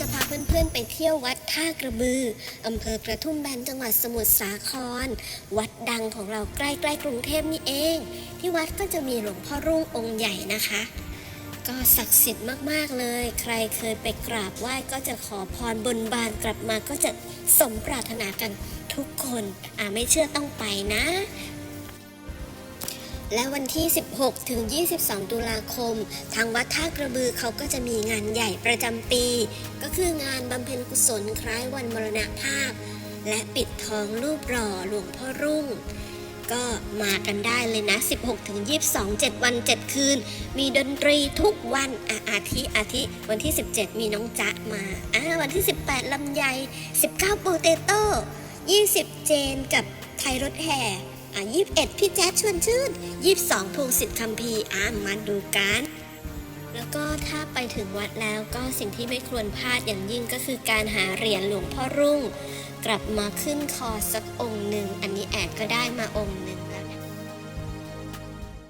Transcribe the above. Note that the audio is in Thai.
จะพาเพื่อนๆไปเที่ยววัดท่ากระบือ อำเภอกระทุ่มแบนจังหวัดสมุทรสาคร วัดดังของเราใกล้ๆกรุงเทพนี่เอง ที่วัดก็จะมีหลวงพ่อรุ่งองค์ใหญ่นะคะ ก็ศักดิ์สิทธิ์มากๆเลย ใครเคยไปกราบไหว้ก็จะขอพรบนบานกลับมาก็จะสมปรารถนากันทุกคน อ่าไม่เชื่อต้องไปนะ และวันที่ 16 ถึง 22 ตุลาคม ทางวัดท่ากระบือเขาก็จะมีงานใหญ่ประจำปี ก็คืองานบำเพ็ญกุศลคล้ายวันมรณภาพ และปิดทองรูปหล่อหลวงพ่อรุ่ง ก็มากันได้เลยนะ 16 ถึง 22 7 วัน 7 คืน มีดนตรีทุกวันอะอาทิอาทิ วันที่ 17 มีน้องจ๊ะมาอ่าวันที่ 18ลำไย 19โปเตโต้20 เจนกับไทยรถแห่ อะ21พี่แจ๊ดชวนชื่นยีบสองพงศิษฐ์คำพีอะมาดูกัน แล้วก็ถ้าไปถึงวัดแล้วก็สิ่งที่ไม่ควรพลาดอย่างยิ่งก็คือการหาเหรียญหลวงพ่อรุ่ง กลับมาขึ้นคอสักองค์หนึ่ง อันนี้แอดก็ได้มาองค์หนึ่ง